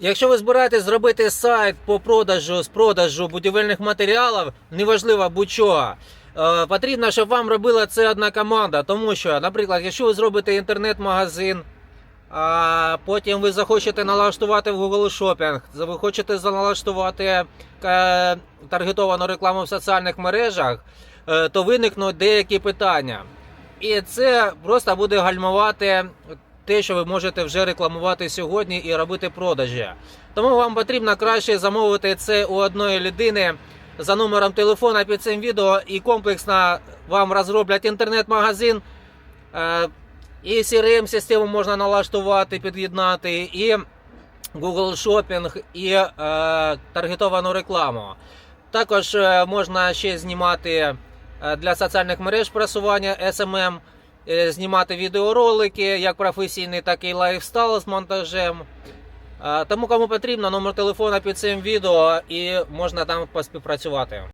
Якщо ви збираєтесь зробити сайт по продажу з продажу будівельних матеріалів, неважливо будь-чого, е, потрібно, щоб вам робила це одна команда. Тому що, наприклад, якщо ви зробите інтернет-магазин, а потім ви захочете налаштувати в Google Shopping, ви хочете налаштувати е, таргетовану рекламу в соціальних мережах, е, то виникнуть деякі питання. І це просто буде гальмувати те, що ви можете вже рекламувати сьогодні і робити продажі. Тому вам потрібно краще замовити це у одної людини за номером телефона під цим відео і комплексно вам розроблять інтернет-магазин. е, І CRM-систему можна налаштувати, під'єднати, і Google Shopping, і е, таргетовану рекламу. Також е, можна ще знімати е, для соціальних мереж просування SMM, знімати відеоролики, як професійний, так і лайфстайл з монтажем. Е, Тому кому потрібно, номер телефона під цим відео і можна там поспівпрацювати.